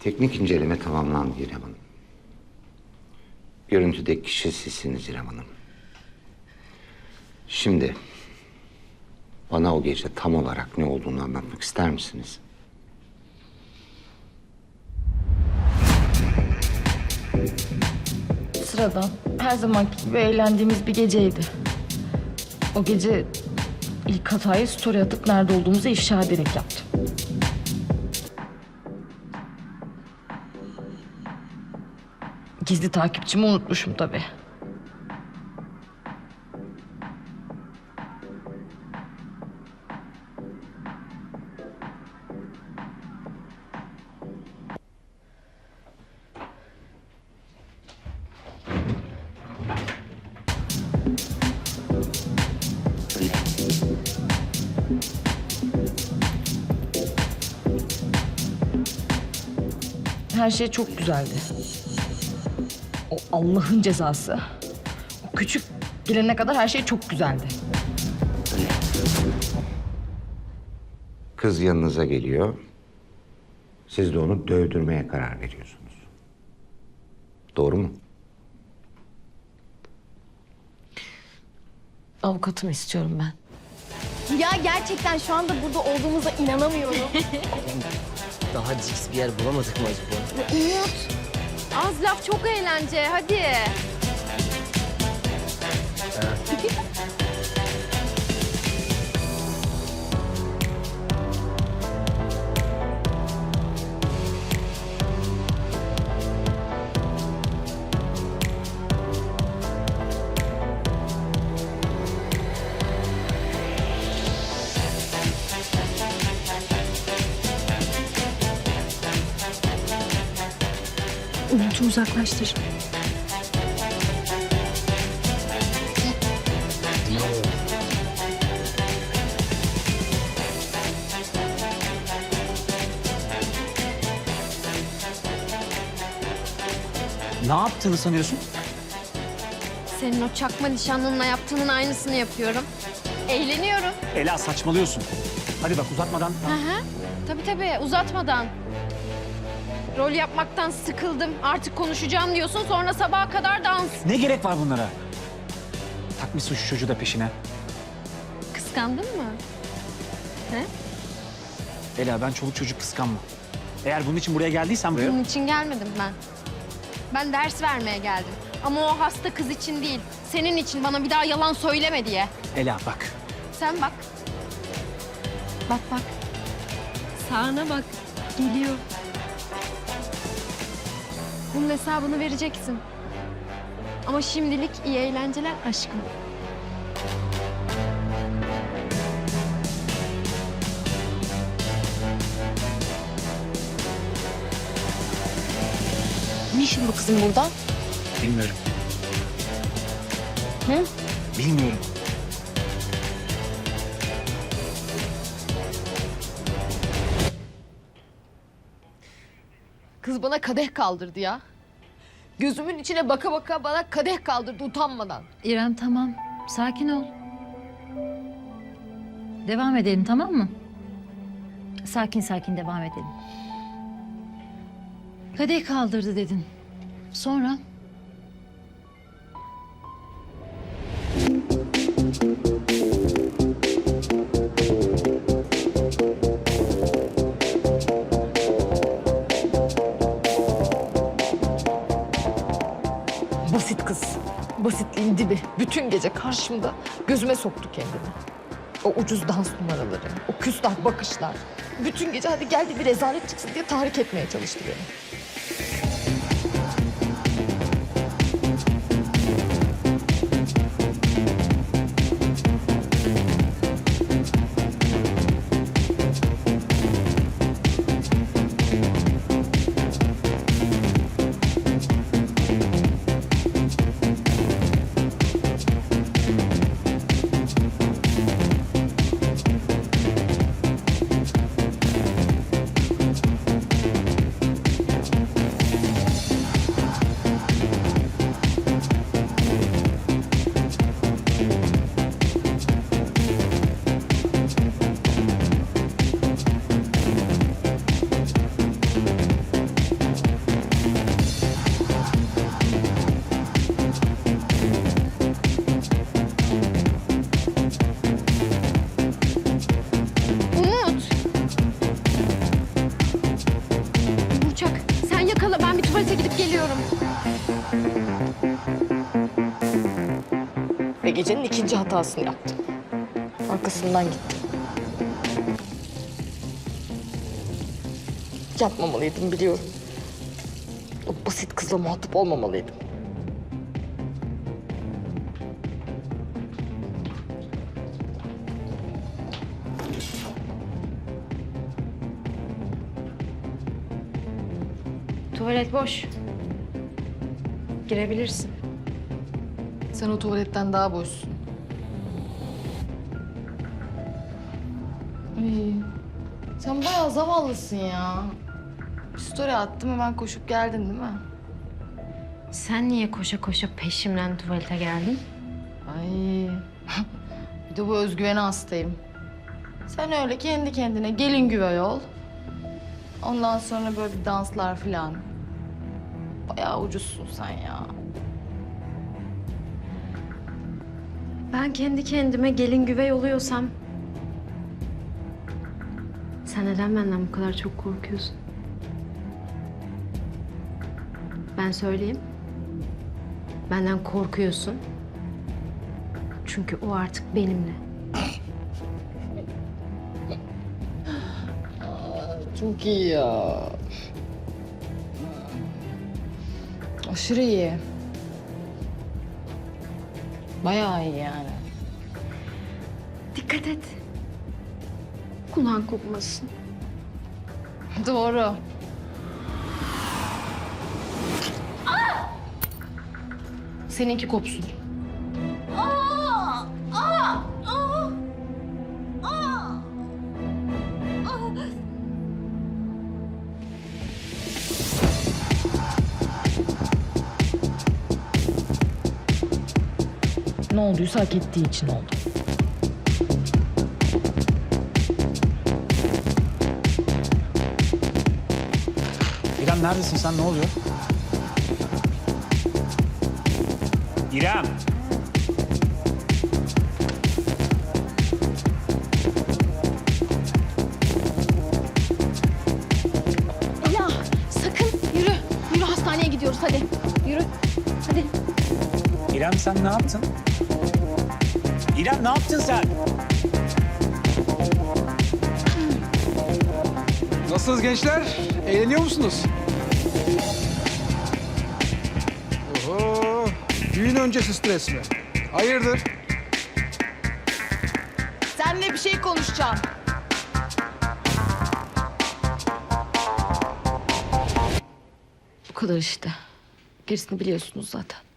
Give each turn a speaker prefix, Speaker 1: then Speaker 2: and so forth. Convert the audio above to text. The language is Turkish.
Speaker 1: Teknik inceleme tamamlandı İrem Hanım. Görüntüdeki kişi sizsiniz İrem Hanım. Şimdi bana o gece tam olarak ne olduğunu anlatmak ister misiniz?
Speaker 2: Sıradan her zamanki gibi eğlendiğimiz bir geceydi. O gece ilk hatayı story atıp nerede olduğumuzu ifşa ederek yaptım. Gizli takipçimi unutmuşum tabii. Her şey çok güzeldi. O Allah'ın cezası. O küçük gelene kadar her şey çok güzeldi.
Speaker 1: Kız yanınıza geliyor. Siz de onu dövdürmeye karar veriyorsunuz. Doğru mu?
Speaker 2: Avukatımı istiyorum ben.
Speaker 3: Ya gerçekten şu anda burada olduğumuza inanamıyorum.
Speaker 4: Daha cix bir yer bulamadık mı acaba?
Speaker 3: Umut. Az laf çok eğlence hadi.
Speaker 5: Umut'u uzaklaştır.
Speaker 6: Ne yaptığını sanıyorsun?
Speaker 3: Senin o çakma nişanlınla yaptığının aynısını yapıyorum. Eğleniyorum.
Speaker 6: Ela saçmalıyorsun. Hadi bak uzatmadan.
Speaker 3: Hı hı. Tabii tabii uzatmadan. Rol yapmaktan sıkıldım. Artık konuşacağım diyorsun sonra sabaha kadar dans.
Speaker 6: Ne gerek var bunlara? Takmışsın şu çocuğu da peşine.
Speaker 3: Kıskandın mı?
Speaker 6: Ela ben çoluk çocuk kıskanma. Eğer bunun için buraya geldiysen buraya...
Speaker 3: Bunun için gelmedim ben. Ben ders vermeye geldim. Ama o hasta kız için değil. Senin için bana bir daha yalan söyleme diye.
Speaker 6: Ela bak.
Speaker 3: Sen bak. Bak bak. Sağına bak. Geliyor. Bunun hesabını vereceksin. Ama şimdilik iyi eğlenceler aşkım.
Speaker 2: Ne işin bu kızın burada?
Speaker 6: Bilmiyorum.
Speaker 2: Hı?
Speaker 6: Bilmiyorum.
Speaker 7: Kız bana kadeh kaldırdı ya. Gözümün içine baka baka bana kadeh kaldırdı utanmadan.
Speaker 5: İrem tamam. Sakin ol. Devam edelim tamam mı? Sakin sakin devam edelim. Kadeh kaldırdı dedin. Sonra?
Speaker 7: Bütün gece karşımda gözüme soktu kendini. O ucuz dans numaraları, o küstah bakışlar. Bütün gece hadi geldi bir rezalet çıksın diye tahrik etmeye çalıştı beni.
Speaker 2: Ve gecenin ikinci hatasını yaptım. Arkasından gittim. Yapmamalıydım biliyorum. O basit kızla muhatap olmamalıydım.
Speaker 8: Tuvalet boş. Girebilirsin.
Speaker 2: Sen o tuvaletten daha boşsun. Ay, sen bayağı zavallısın ya. Bir story attım hemen koşup geldin değil mi?
Speaker 8: Sen niye koşa koşa peşimden tuvalete geldin?
Speaker 2: Ay. bir de bu özgüvene hastayım. Sen öyle kendi kendine gelin güvey ol. Ondan sonra böyle bir danslar filan. Bayağı ucuzsun sen ya.
Speaker 8: Ben kendi kendime gelin güvey oluyorsam... Sen neden benden bu kadar çok korkuyorsun? Ben söyleyeyim. Benden korkuyorsun. Çünkü o artık benimle.
Speaker 2: Çok iyi ya. Aşırı iyi. Bayağı iyi yani.
Speaker 8: Dikkat et. Kulağın kopmasın.
Speaker 2: Doğru. Seninki kopsun.
Speaker 9: Ne olduysa hak ettiği için oldu.
Speaker 6: İrem neredesin sen? Ne oluyor? İrem!
Speaker 8: Ela sakın yürü. Yürü hastaneye gidiyoruz hadi. Yürü.
Speaker 6: İrem sen ne yaptın? İrem ne yaptın sen?
Speaker 10: Nasılsınız gençler? Eğleniyor musunuz? Oho, düğün öncesi stres mi? Hayırdır?
Speaker 2: Seninle bir şey konuşacağım. Bu kadar işte. Gerisini biliyorsunuz zaten.